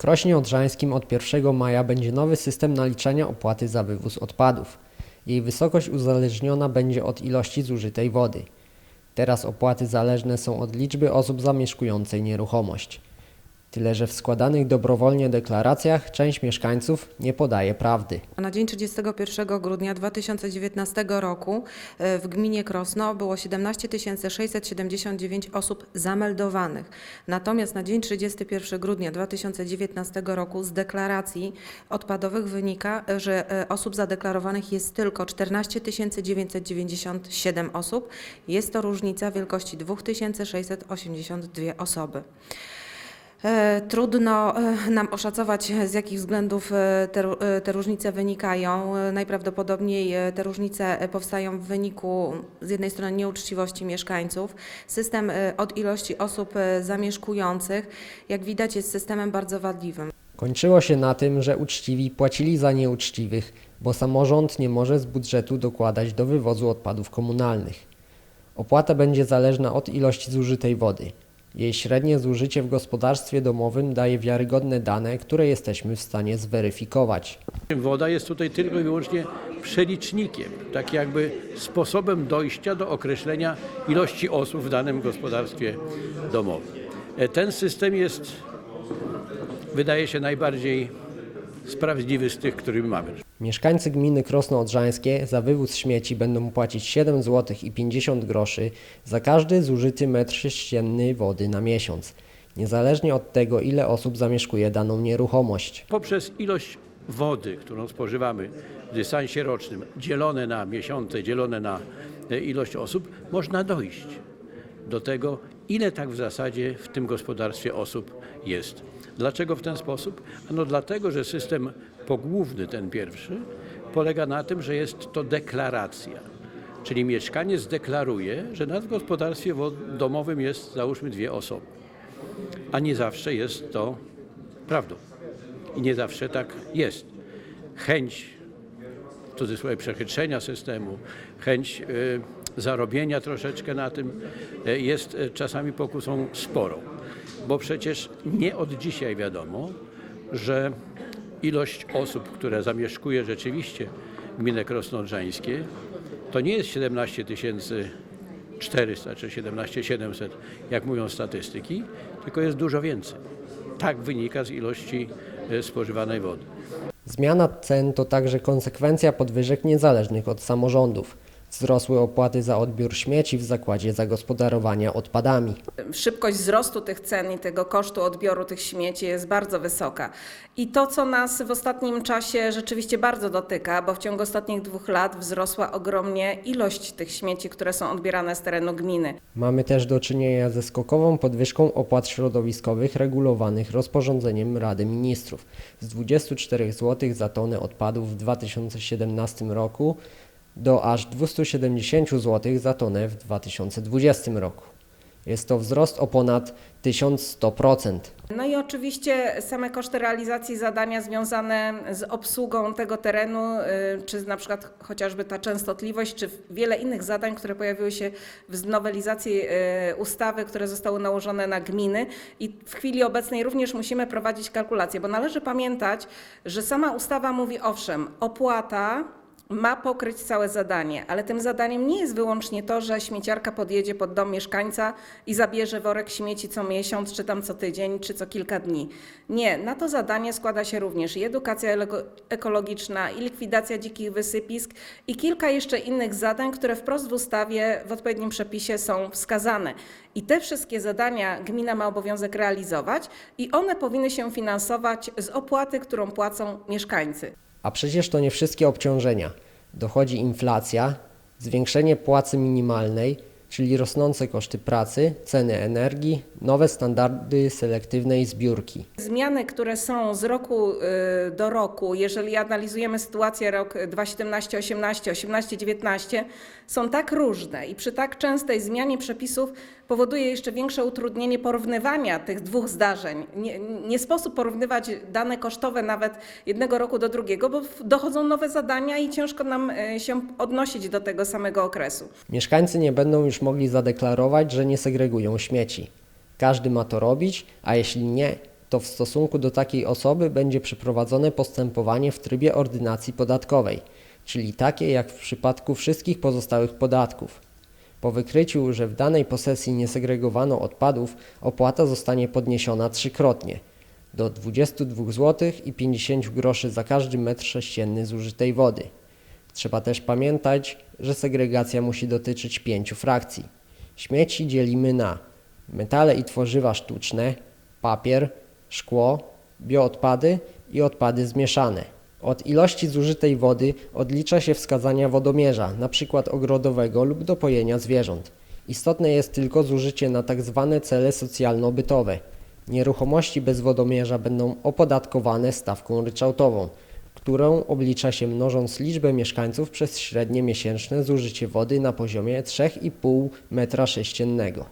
Krośnie Odrzańskim od 1 maja będzie nowy system naliczania opłaty za wywóz odpadów. Jej wysokość uzależniona będzie od ilości zużytej wody. Teraz opłaty zależne są od liczby osób zamieszkującej nieruchomość. Tyle, że w składanych dobrowolnie deklaracjach część mieszkańców nie podaje prawdy. Na dzień 31 grudnia 2019 roku e, w gminie Krosno było 17 679 osób zameldowanych. Natomiast na dzień 31 grudnia 2019 roku z deklaracji odpadowych wynika, e, że e, osób zadeklarowanych jest tylko 14 997 osób. Jest to różnica wielkości 2682 osoby. E, Trudno e, nam oszacować, z jakich względów e, te, te różnice wynikają. Najprawdopodobniej te różnice powstają w wyniku z jednej strony nieuczciwości mieszkańców. System od ilości osób zamieszkujących, jak widać, jest systemem bardzo wadliwym. Kończyło się na tym, że uczciwi płacili za nieuczciwych, bo samorząd nie może z budżetu dokładać do wywozu odpadów komunalnych. Opłata będzie zależna od ilości zużytej wody. Jej średnie zużycie w gospodarstwie domowym daje wiarygodne dane, które jesteśmy w stanie zweryfikować. Woda jest tutaj tylko i wyłącznie przelicznikiem, tak jakby sposobem dojścia do określenia ilości osób w danym gospodarstwie domowym. E, Ten system jest, wydaje się, najbardziej sprawiedliwy z tych, które mamy. Mieszkańcy gminy Krosno Odrzańskie za wywóz śmieci będą płacić 7 zł i 50 groszy za każdy zużyty metr sześcienny wody na miesiąc, niezależnie od tego, ile osób zamieszkuje daną nieruchomość. Poprzez ilość wody, którą spożywamy w dystansie rocznym, dzielone na miesiące, dzielone na e, ilość osób, można dojść do tego, ile tak w zasadzie w tym gospodarstwie osób jest. Dlaczego w ten sposób? Ano dlatego, że system pogłówny, ten pierwszy, polega na tym, że jest to deklaracja. Czyli mieszkaniec deklaruje, że nad w gospodarstwie domowym jest załóżmy dwie osoby. A nie zawsze jest to prawdą. I nie zawsze tak jest. Chęć, w cudzysłowie, przechytrzenia systemu, chęć y, zarobienia troszeczkę na tym y, jest y, czasami pokusą sporą. Bo przecież nie od dzisiaj wiadomo, że ilość osób, które zamieszkuje rzeczywiście gminę Krosno-Odrzańskie, to nie jest 17 tysięcy 400 czy 17 700, jak mówią statystyki, tylko jest dużo więcej. Tak wynika z ilości e, spożywanej wody. Zmiana cen to także konsekwencja podwyżek niezależnych od samorządów. Wzrosły opłaty za odbiór śmieci w zakładzie zagospodarowania odpadami. szybkość wzrostu tych cen i tego kosztu odbioru tych śmieci jest bardzo wysoka. I to, co nas w ostatnim czasie rzeczywiście bardzo dotyka, bo w ciągu ostatnich dwóch lat wzrosła ogromnie ilość tych śmieci, które są odbierane z terenu gminy. Mamy też do czynienia ze skokową podwyżką opłat środowiskowych regulowanych rozporządzeniem Rady Ministrów z 24 zł za tonę odpadów w 2017 roku do aż 270 zł za tonę w 2020 roku. Jest to wzrost o ponad 1100%. No i oczywiście same koszty realizacji zadania związane z obsługą tego terenu, y, czy na przykład chociażby ta częstotliwość, czy wiele innych zadań, które pojawiły się w nowelizacji y, ustawy, które zostały nałożone na gminy. I w chwili obecnej również musimy prowadzić kalkulacje, bo należy pamiętać, że sama ustawa mówi owszem, opłata ma pokryć całe zadanie, ale tym zadaniem nie jest wyłącznie to, że śmieciarka podjedzie pod dom mieszkańca i zabierze worek śmieci co miesiąc, czy tam co tydzień, czy co kilka dni. Nie, na to zadanie składa się również i edukacja ekologiczna, i likwidacja dzikich wysypisk, i kilka jeszcze innych zadań, które wprost w ustawie w odpowiednim przepisie są wskazane. I te wszystkie zadania gmina ma obowiązek realizować i one powinny się finansować z opłaty, którą płacą mieszkańcy. A przecież to nie wszystkie obciążenia. Dochodzi inflacja, zwiększenie płacy minimalnej, czyli rosnące koszty pracy, ceny energii, nowe standardy selektywnej zbiórki. Zmiany, które są z roku y, do roku, jeżeli analizujemy sytuację rok 2017, 18, 18, 19, są tak różne i przy tak częstej zmianie przepisów powoduje jeszcze większe utrudnienie porównywania tych dwóch zdarzeń. Nie, nie sposób porównywać dane kosztowe nawet jednego roku do drugiego, bo dochodzą nowe zadania i ciężko nam y, się odnosić do tego samego okresu. Mieszkańcy nie będą już mogli zadeklarować, że nie segregują śmieci. Każdy ma to robić, a jeśli nie, to w stosunku do takiej osoby będzie przeprowadzone postępowanie w trybie ordynacji podatkowej, czyli takie jak w przypadku wszystkich pozostałych podatków. Po wykryciu, że w danej posesji nie segregowano odpadów, opłata zostanie podniesiona trzykrotnie do 22 zł i 50 groszy za każdy metr sześcienny zużytej wody. Trzeba też pamiętać, że segregacja musi dotyczyć pięciu frakcji. Śmieci dzielimy na metale i tworzywa sztuczne, papier, szkło, bioodpady i odpady zmieszane. Od ilości zużytej wody odlicza się wskazania wodomierza, np. ogrodowego lub do pojenia zwierząt. Istotne jest tylko zużycie na tzw. cele socjalno-bytowe. Nieruchomości bez wodomierza będą opodatkowane stawką ryczałtową, którą oblicza się mnożąc liczbę mieszkańców przez średnie miesięczne zużycie wody na poziomie 3,5 m3.